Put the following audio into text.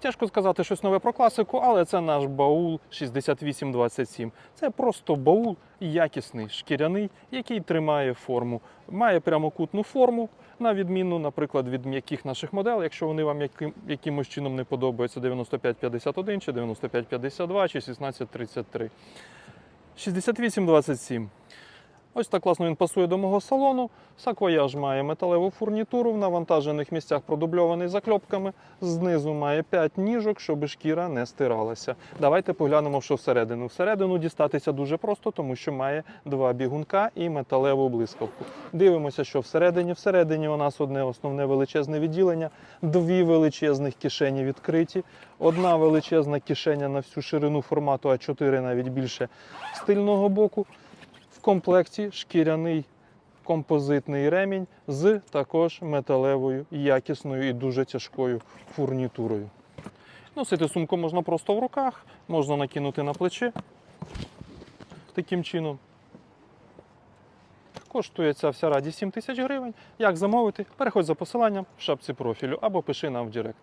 Тяжко сказати щось нове про класику, але це наш баул 6827. Це просто баул якісний, шкіряний, який тримає форму. Має прямокутну форму, на відміну, наприклад, від м'яких наших моделей, якщо вони вам яким, якимось чином не подобаються 9551 чи 9552 чи 1633. 6827. Ось так класно він пасує до мого салону. Саквояж має металеву фурнітуру, в навантажених місцях продубльований закльопками. Знизу має 5 ніжок, щоб шкіра не стиралася. Давайте поглянемо, що всередину. Всередину дістатися дуже просто, тому що має два бігунка і металеву блискавку. Дивимося, що всередині. Всередині у нас одне основне величезне відділення, дві величезних кишені відкриті, одна величезна кишеня на всю ширину формату А4, навіть більше з тильного боку. Комплекті шкіряний композитний ремінь з також металевою, якісною і дуже тяжкою фурнітурою. Носити сумку можна просто в руках, можна накинути на плече таким чином. Коштує ця вся радість 7 тисяч гривень. Як замовити? Переходь за посиланням в шапці профілю або пиши нам в Директ.